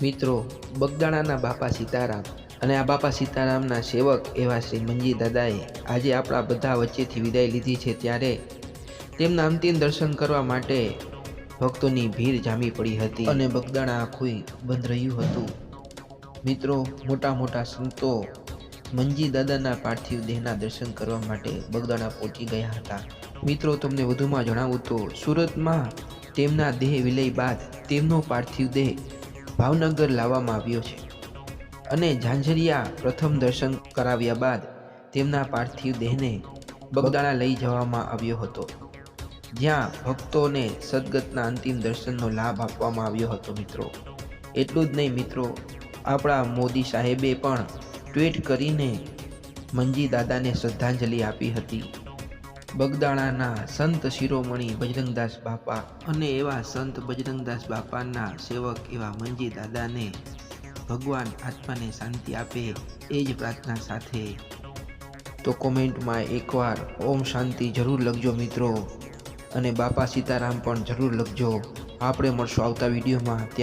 મિત્રો, બગદાણાના બાપા સીતારામ અને આ બાપા સીતારામના સેવક એવા શ્રી મંજી દાદાએ આજે આપણા બધા વચ્ચેથી વિદાય લીધી છે ત્યારે તેમના અંતિમ દર્શન કરવા માટે ભક્તોની ભીડ જામી પડી હતી અને બગદાણા આખું બંધ રહ્યું હતું. મિત્રો મોટા મોટા સંતો મંજી દાદાના પાર્થિવ દેહના દર્શન કરવા માટે બગદાણા પહોંચી ગયા હતા. મિત્રો, તમને વધુમાં જણાવું તો, સુરતમાં તેમના દેહ વિલય બાદ તેમનો પાર્થિવ દેહ ભાવનગર લાવવામાં આવ્યો છે. અને ઝાંઝરિયા પ્રથમ દર્શન કરાવ્યા બાદ તેમના પાર્થિવ દેહને બગદાણા લઈ જવામાં આવ્યો હતો. જ્યાં ભક્તોને સદગતના અંતિમ દર્શનનો લાભ આપવામાં આવ્યો હતો મિત્રો. એટલું જ નહીં મિત્રો, આપણા મોદી સાહેબે પણ ટ્વીટ કરીને મંજી દાદાને શ્રદ્ધાંજલિ આપી હતી. બગદાણાના સંત શિરોમણી બજરંગદાસ બાપા અને એવા સંત બજરંગદાસ બાપાના સેવક એવા મંજી દાદાને ભગવાન આત્માને શાંતિ આપે એ જ પ્રાર્થના સાથે. તો કોમેન્ટમાં એકવાર ઓમ શાંતિ જરૂર લખજો મિત્રો. અને બાપા સીતારામ પણ જરૂર લખજો. આપણે મળશું આવતા વિડીયોમાં. ત્યાં